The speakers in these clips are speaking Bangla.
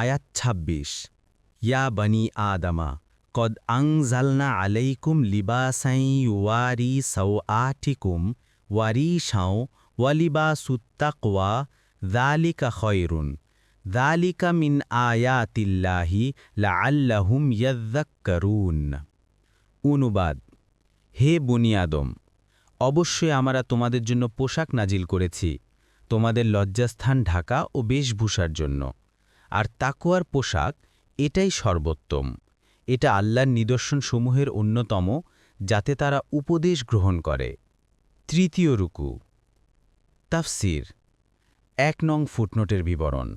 আয়াত ২৬ ইয়া বনি আদমা, কদ আংজালনা আলাইকুম লিবাসাই ওয়ারি সৌ আটিকুম ওয়ারি সাও ওয়ালিবা সুত্তাকওয়া দালিকা খয়রুন। দালিকা মিন আয়াতিল্লাহি লাআল্লাহুম ইয়াদ্দাক্কারুন অনুবাদ, হে বুনিয়াদম অবশ্যই আমরা তোমাদের জন্য পোশাক নাজিল করেছি, তোমাদের লজ্জাস্থান ঢাকা ও বেশভূষার জন্য। আর তাকুয়ার পোশাক এটাই সর্বোত্তম। এটা আল্লাহর নিদর্শনসমূহের অন্যতম, যাতে তারা উপদেশ গ্রহণ করে। তৃতীয় রুকু। তাফসির। এক নং ফুটনোটের বিবরণ।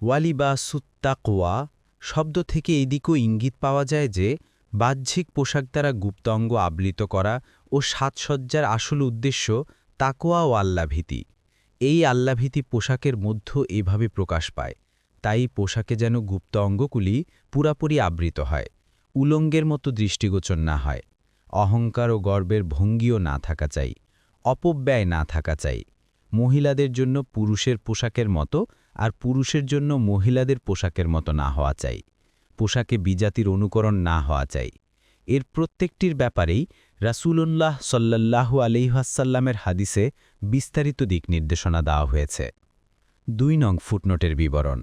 ওয়ালিবা সুত্তাকোয়া শব্দ থেকে এদিকেও ইঙ্গিত পাওয়া যায় যে, বাহ্যিক পোশাক দ্বারা গুপ্তাঙ্গ আবৃত করা ও সাজসজ্জার আসল উদ্দেশ্য তাকোয়া ও আল্লাভীতি। এই আল্লাভীতি পোশাকের মধ্য এভাবে প্রকাশ পায়। তাই পোশাকে যেন গুপ্ত অঙ্গগুলি পুরাপুরি আবৃত হয়, উলঙ্গের মতো দৃষ্টিগোচর না হয়। অহংকার ও গর্বের ভঙ্গিও না থাকা চাই, অপব্যয় না থাকা চাই। মহিলাদের জন্য পুরুষের পোশাকের মতো আর পুরুষের জন্য মহিলাদের পোশাকের মতো না হওয়া চাই। পোশাকে বিজাতির অনুকরণ না হওয়া চাই। এর প্রত্যেকটির ব্যাপারেই রাসূলুল্লাহ সল্লাল্লাহু আলিহাসাল্লামের হাদিসে বিস্তারিত দিক নির্দেশনা দেওয়া হয়েছে। দুই নং ফুটনোটের বিবরণ।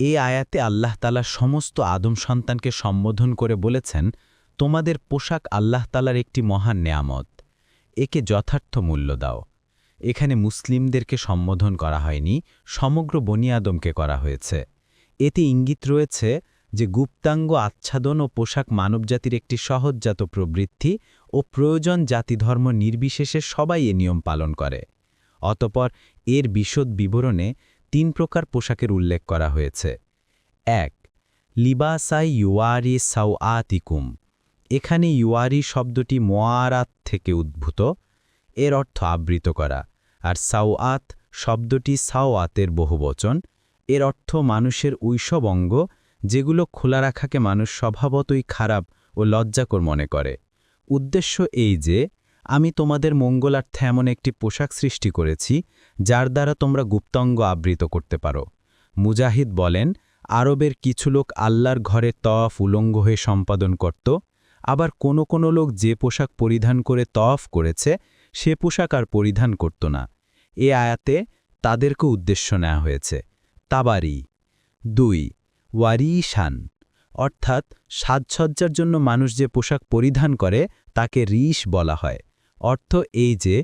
এ আয়াতে আল্লাহ তালা সমস্ত আদম সন্তানকে সম্বোধন করে বলেছেন, তোমাদের পোশাক আল্লাহ তালার একটি মহান নেয়ামত। একে যথার্থ মূল্য দাও। এখানে মুসলিমদেরকে সম্বোধন করা হয়নি, সমগ্র বনিয়াদমকে করা হয়েছে। এতে ইঙ্গিত রয়েছে যে গুপ্তাঙ্গ আচ্ছাদন ও পোশাক মানবজাতির একটি সহজজাত প্রবৃত্তি ও প্রয়োজন জাতিধর্ম নির্বিশেষে সবাই এ নিয়ম পালন করে। অতপর এর বিশদ বিবরণে তিন প্রকার পোশাকের উল্লেখ করা হয়েছে। এক, লিবাসাই ইউয়ারি সাউ আতিকুম এখানে ইউয়ারি শব্দটি মোয়ারাত থেকে উদ্ভূত, এর অর্থ আবৃত করা। আর সাউআত শব্দটি সাওয়াতের বহুবচন, এর অর্থ মানুষের ঐসব অঙ্গ, যেগুলো খোলা রাখাকে মানুষ স্বভাবতই খারাপ ও লজ্জাকর মনে করে। উদ্দেশ্য এই যে আমি তোমাদের মঙ্গলার্থে এমন একটি পোশাক সৃষ্টি করেছি, যার দ্বারা তোমরা গুপ্তাঙ্গ আবৃত করতে পারো। মুজাহিদ বলেন, আরবের কিছু লোক আল্লাহর ঘরে তফ উলঙ্গ হয়ে সম্পাদন করত, আবার কোনো কোনো লোক যে পোশাক পরিধান করে তফ করেছে, সে পোশাক আর পরিধান করত না। এ আয়াতে তাদেরকে উদ্দেশ্য নেওয়া হয়েছে। তাবারি। দুই। ওয়ারিশান। অর্থাৎ সাজসজ্জার জন্য মানুষ যে পোশাক পরিধান করে, তাকে রিশ বলা হয়। অর্থ এই যে,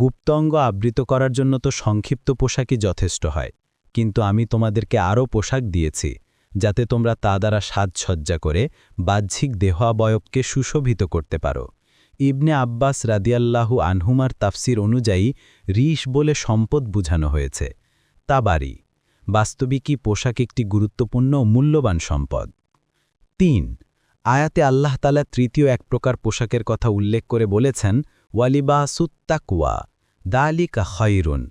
গুপ্তঙ্গ আবৃত করার জন্য তো সংক্ষিপ্ত পোশাকই যথেষ্ট হয়। কিন্তু আমি তোমাদেরকে আরও পোশাক দিয়েছি, যাতে তোমরা তা দ্বারা সাজসজ্জা করে বাহ্যিক দেহাবয়বকে সুশোভিত করতে পারো। ইবনে আব্বাস রাদিয়াল্লাহু আনহুমার তাফসির অনুযায়ী রিশ বলে সম্পদ বুঝানো হয়েছে। তাবারি, বাস্তবিকই পোশাক একটি গুরুত্বপূর্ণ মূল্যবান সম্পদ। তিন, আয়াতে আল্লাহ তালা তৃতীয় এক প্রকার পোশাকের কথা উল্লেখ করে বলেছেন ওয়ালিবা সুত্তাকুয়া দালিকা খয়রুন,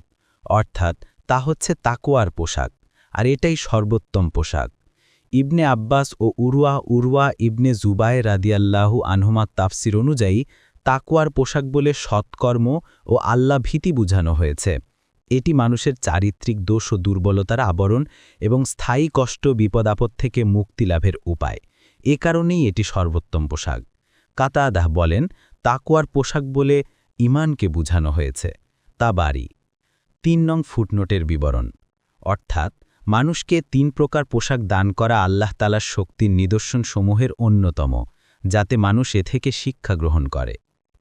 অর্থাৎ তা হচ্ছে তাকুয়ার পোশাক, আর এটাই সর্বোত্তম পোশাক। ইবনে আব্বাস ও উরুয়া উরুয়া ইবনে জুবায় রাদিয়াল্লাহু আনহুমাত তাফসির অনুযায়ী তাকুয়ার পোশাক বলে সৎকর্ম ও আল্লাহ ভীতি বুঝানো হয়েছে। এটি মানুষের চারিত্রিক দোষ ও দুর্বলতার আবরণ এবং স্থায়ী কষ্ট, বিপদাপদ থেকে মুক্তি লাভের উপায়। এ কারণেই এটি সর্বোত্তম পোশাক। কাতাদাহ বলেন তাকুয়ার পোশাক বলে ইমানকে বুঝানো হয়েছে। তা বাড়ি। তিন নং ফুটনোটের বিবরণ। অর্থাৎ, মানুষকে তিন প্রকার পোশাক দান করা আল্লাহ তালার শক্তির নিদর্শনসমূহের অন্যতম, যাতে মানুষ এ থেকে শিক্ষা গ্রহণ করে।